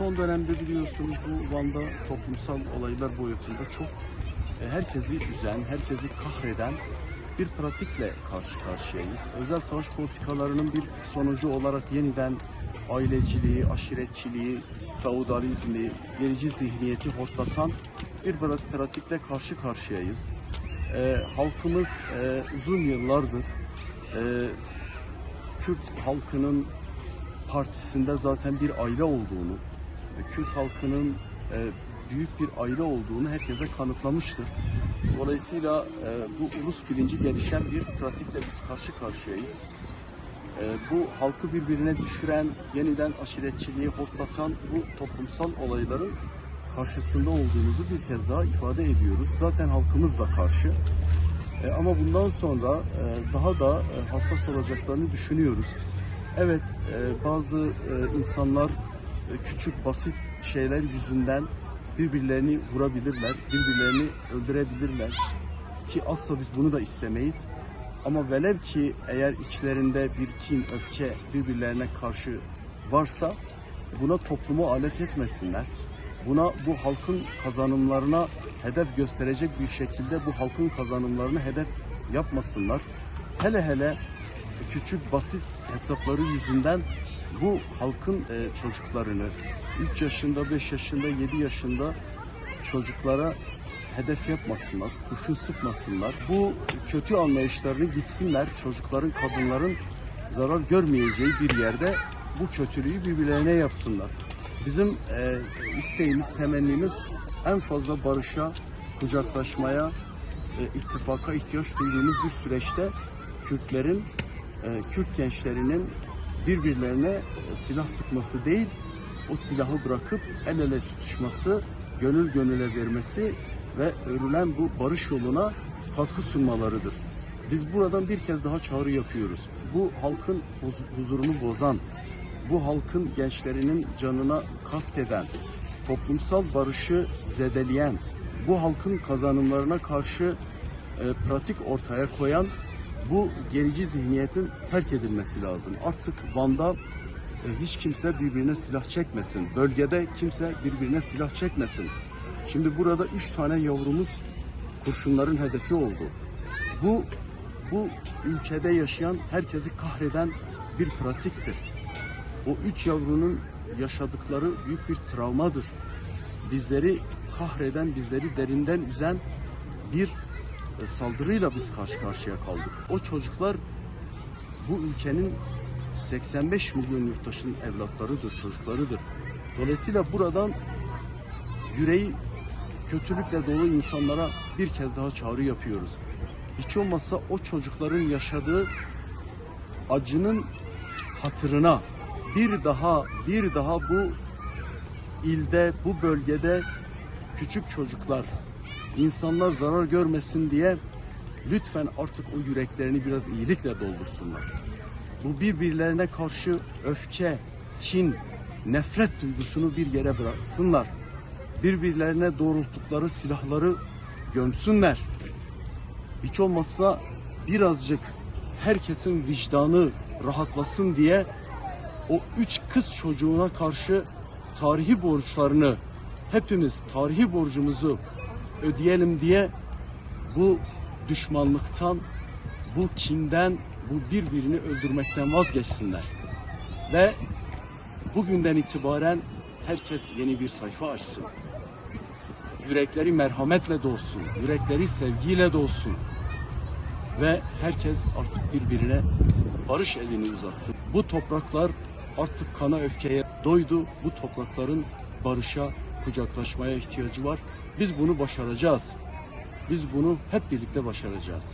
son dönemde biliyorsunuz bu Van'da toplumsal olaylar boyutunda çok e, herkesi üzen, herkesi kahreden bir pratikle karşı karşıyayız. Özel savaş politikalarının bir sonucu olarak yeniden aileciliği, aşiretçiliği, feodalizmi, gerici zihniyeti hortlatan bir pra- pratikle karşı karşıyayız. E, halkımız e, uzun yıllardır e, Kürt halkının partisinde zaten bir aile olduğunu Kürt halkının e, büyük bir aile olduğunu herkese kanıtlamıştır. Dolayısıyla e, bu ulus bilinci gelişen bir pratikle biz karşı karşıyayız. E, bu halkı birbirine düşüren, yeniden aşiretçiliği hortlatan bu toplumsal olayların karşısında olduğumuzu bir kez daha ifade ediyoruz. Zaten halkımız da karşı. Ama bundan sonra daha da hassas olacaklarını düşünüyoruz. Evet, bazı insanlar küçük basit şeyler yüzünden birbirlerini vurabilirler, birbirlerini öldürebilirler. Ki asla biz bunu da istemeyiz. Ama velev ki eğer içlerinde bir kin, öfke birbirlerine karşı varsa buna toplumu alet etmesinler. Buna bu halkın kazanımlarına hedef gösterecek bir şekilde bu halkın kazanımlarını hedef yapmasınlar. Hele hele küçük basit hesapları yüzünden bu halkın e, çocuklarını 3 yaşında, 5 yaşında, 7 yaşında çocuklara hedef yapmasınlar, kurşun sıkmasınlar. Bu kötü anlayışlarını gitsinler, çocukların, kadınların zarar görmeyeceği bir yerde bu kötülüğü birbirlerine yapsınlar. Bizim e, isteğimiz, temennimiz en fazla barışa, kucaklaşmaya, e, ittifaka ihtiyaç duyduğumuz bir süreçte Kürtlerin, e, Kürt gençlerinin birbirlerine e, silah sıkması değil, o silahı bırakıp el ele tutuşması, gönül gönüle vermesi ve örülen bu barış yoluna katkı sunmalarıdır. Biz buradan bir kez daha çağrı yapıyoruz. Bu halkın huz- huzurunu bozan, bu halkın gençlerinin canına kasteden, toplumsal barışı zedeleyen, bu halkın kazanımlarına karşı e, pratik ortaya koyan bu gerici zihniyetin terk edilmesi lazım. Artık Van'da e, hiç kimse birbirine silah çekmesin. Bölgede kimse birbirine silah çekmesin. Şimdi burada üç tane yavrumuz kurşunların hedefi oldu. Bu bu ülkede yaşayan herkesi kahreden bir pratiktir. O üç yavrunun yaşadıkları büyük bir travmadır. Bizleri kahreden, bizleri derinden üzen bir saldırıyla biz karşı karşıya kaldık. O çocuklar bu ülkenin 85 milyon yurttaşının evlatlarıdır, çocuklarıdır. Dolayısıyla buradan yüreği kötülükle dolu insanlara bir kez daha çağrı yapıyoruz. Hiç olmazsa o çocukların yaşadığı acının hatırına bir daha bir daha bu ilde, bu bölgede küçük çocuklar, insanlar zarar görmesin diye lütfen artık o yüreklerini biraz iyilikle doldursunlar. Bu birbirlerine karşı öfke, kin, nefret duygusunu bir yere bıraksınlar. Birbirlerine doğrulttukları silahları gömsünler. Hiç olmazsa birazcık herkesin vicdanı rahatlasın diye o üç kız çocuğuna karşı tarihi borçlarını hepimiz tarihi borcumuzu ödeyelim diye bu düşmanlıktan, bu kinden, bu birbirini öldürmekten vazgeçsinler. Ve bugünden itibaren herkes yeni bir sayfa açsın. Yürekleri merhametle dolsun, yürekleri sevgiyle dolsun ve herkes artık birbirine barış elini uzatsın. Bu topraklar artık kana öfkeye doydu. Bu toprakların barışa, kucaklaşmaya ihtiyacı var. Biz bunu başaracağız. Biz bunu hep birlikte başaracağız.